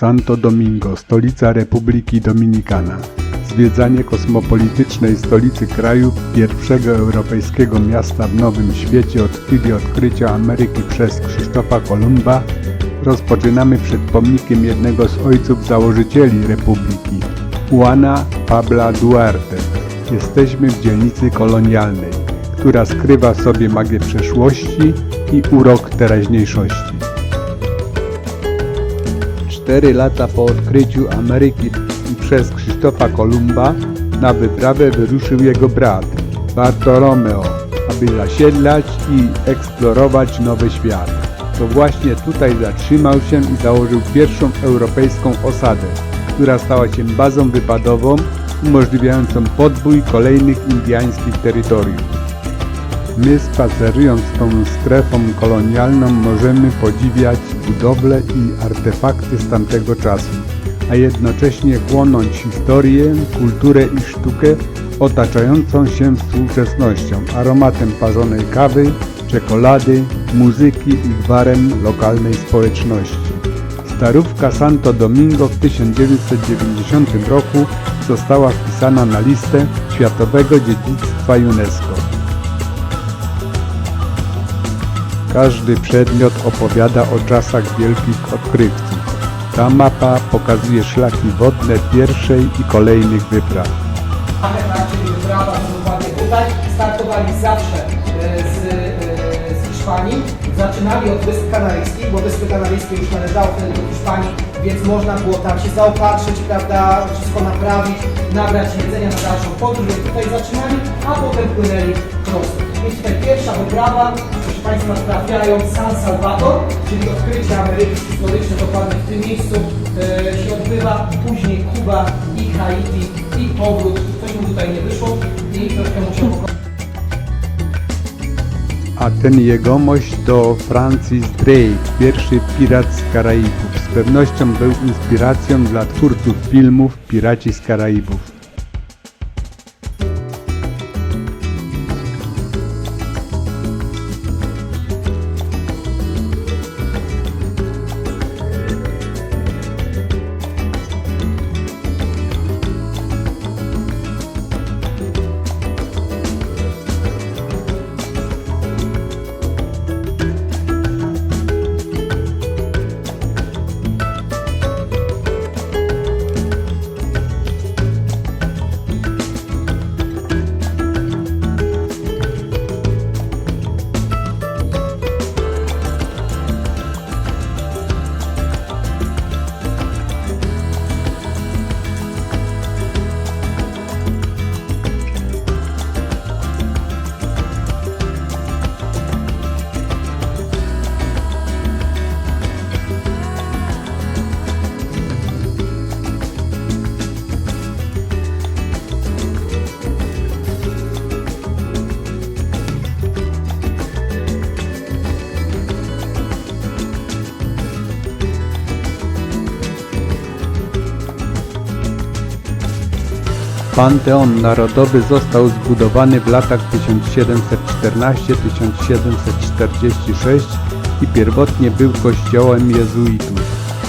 Santo Domingo, stolica Republiki Dominikana. Zwiedzanie kosmopolitycznej stolicy kraju, pierwszego europejskiego miasta w Nowym Świecie od chwili odkrycia Ameryki przez Krzysztofa Kolumba rozpoczynamy przed pomnikiem jednego z ojców założycieli Republiki, Juana Pabla Duarte. Jesteśmy w dzielnicy kolonialnej, która skrywa sobie magię przeszłości i urok teraźniejszości. Cztery lata po odkryciu Ameryki przez Krzysztofa Kolumba na wyprawę wyruszył jego brat Bartolomeo, aby zasiedlać i eksplorować nowy świat. To właśnie tutaj zatrzymał się i założył pierwszą europejską osadę, która stała się bazą wypadową umożliwiającą podbój kolejnych indiańskich terytoriów. My spacerując tą strefą kolonialną możemy podziwiać budowle i artefakty z tamtego czasu, a jednocześnie chłonąć historię, kulturę i sztukę otaczającą się współczesnością, aromatem parzonej kawy, czekolady, muzyki i gwarem lokalnej społeczności. Starówka Santo Domingo w 1990 roku została wpisana na listę Światowego Dziedzictwa UNESCO. Każdy przedmiot opowiada o czasach wielkich odkrywców. Ta mapa pokazuje szlaki wodne pierwszej i kolejnych wypraw. tak, czyli wyprawa dokładnie tutaj. Startowali zawsze e, z, e, z Hiszpanii. Zaczynali od Wysp Kanaryjskich, bo Wyspy Kanaryjskie już należały wtedy do Hiszpanii, więc można było tam się zaopatrzyć, prawda, wszystko naprawić, nabrać jedzenia na dalszą podróż, więc tutaj zaczynali, a potem płynęli prosto. Tutaj pierwsza wyprawa, proszę Państwa, trafiają San Salvador, czyli odkrycie Ameryki historyczne dokładnie w tym miejscu e, się odbywa, później Kuba i Haiti i powrót, coś mu tutaj nie wyszło i troszkę musiał pokonać. A ten jegomość to Francis Drake, pierwszy pirat z Karaibów. Z pewnością był inspiracją dla twórców filmów Piraci z Karaibów. Panteon Narodowy został zbudowany w latach 1714-1746 i pierwotnie był kościołem jezuitów.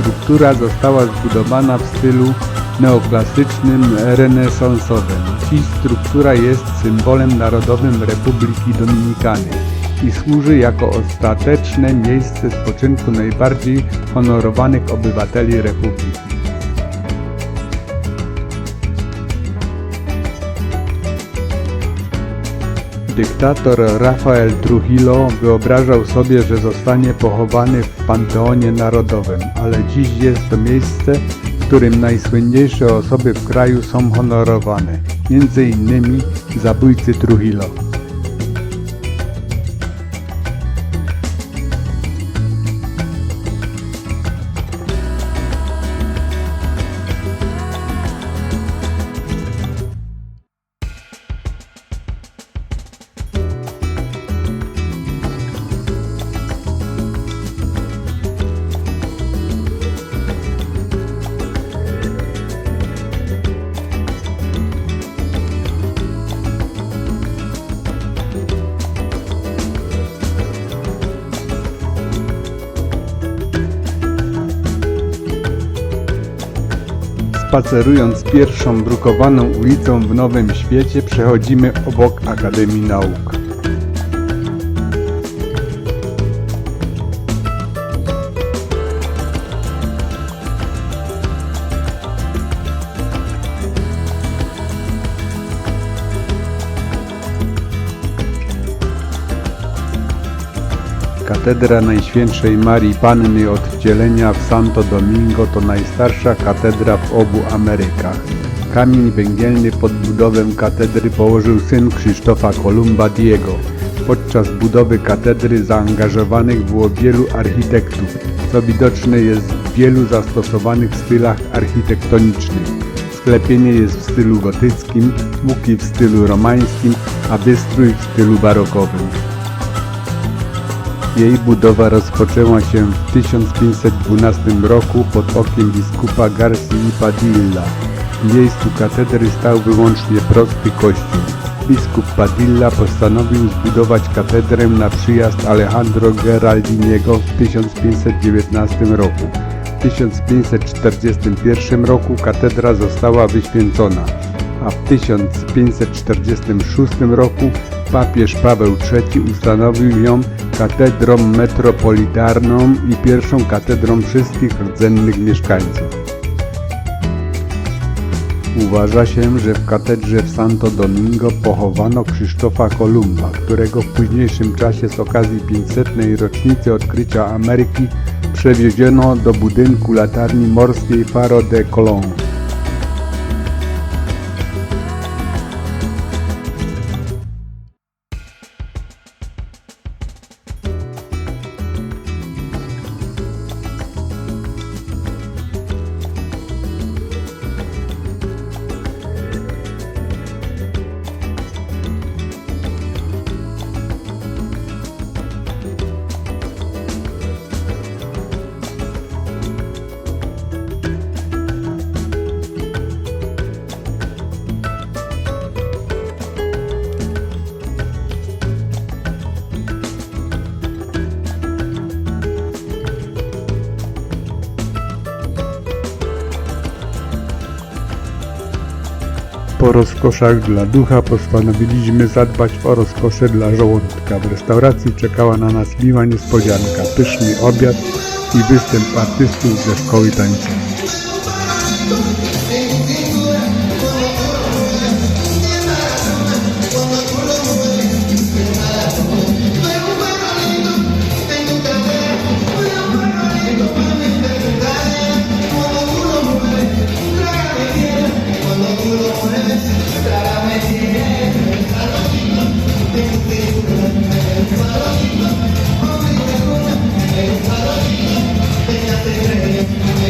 Struktura została zbudowana w stylu neoklasycznym renesansowym. Dziś struktura jest symbolem narodowym Republiki Dominikany i służy jako ostateczne miejsce spoczynku najbardziej honorowanych obywateli Republiki. Dyktator Rafael Trujillo wyobrażał sobie, że zostanie pochowany w Panteonie Narodowym, ale dziś jest to miejsce, w którym najsłynniejsze osoby w kraju są honorowane, innymi zabójcy Trujillo. Spacerując pierwszą brukowaną ulicą w Nowym Świecie przechodzimy obok Akademii Nauk. Katedra Najświętszej Marii Panny Odwcielenia w Santo Domingo to najstarsza katedra w obu Amerykach. Kamień węgielny pod budowę katedry położył syn Krzysztofa Kolumba Diego. Podczas budowy katedry zaangażowanych było wielu architektów, co widoczne jest w wielu zastosowanych stylach architektonicznych. Sklepienie jest w stylu gotyckim, łuki w stylu romańskim, a wystrój w stylu barokowym. Jej budowa rozpoczęła się w 1512 roku pod okiem biskupa Garcii Padilla. W miejscu katedry stał wyłącznie prosty kościół. Biskup Padilla postanowił zbudować katedrę na przyjazd Alejandro Geraldiniego w 1519 roku. W 1541 roku katedra została wyświęcona, a w 1546 roku papież Paweł III ustanowił ją katedrą metropolitarną i pierwszą katedrą wszystkich rdzennych mieszkańców. Uważa się, że w katedrze w Santo Domingo pochowano Krzysztofa Kolumba, którego w późniejszym czasie z okazji 500. rocznicy odkrycia Ameryki przewieziono do budynku latarni morskiej Faro de Colón. Po rozkoszach dla ducha postanowiliśmy zadbać o rozkosze dla żołądka. W restauracji czekała na nas miła niespodzianka, pyszny obiad i występ artystów ze szkoły tańcowej. day.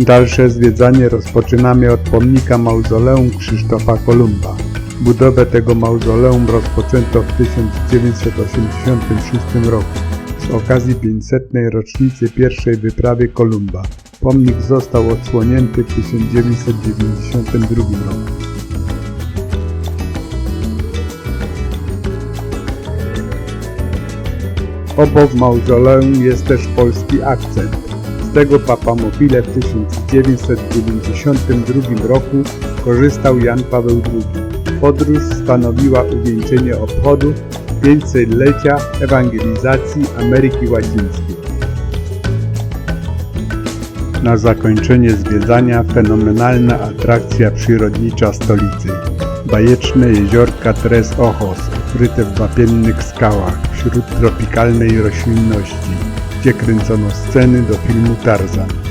Dalsze zwiedzanie rozpoczynamy od pomnika mauzoleum Krzysztofa Kolumba. Budowę tego mauzoleum rozpoczęto w 1986 roku z okazji 500. rocznicy pierwszej wyprawy Kolumba. Pomnik został odsłonięty w 1992 roku. Obok mauzoleum jest też polski akcent. Z tego papamobile w 1992 roku korzystał Jan Paweł II. Podróż stanowiła uwieńczenie obchodów 500-lecia ewangelizacji Ameryki Łacińskiej. Na zakończenie zwiedzania fenomenalna atrakcja przyrodnicza stolicy. Bajeczne jeziorka Tres Ojos, ukryte w wapiennych skałach, wśród tropikalnej roślinności, gdzie kręcono sceny do filmu Tarzan.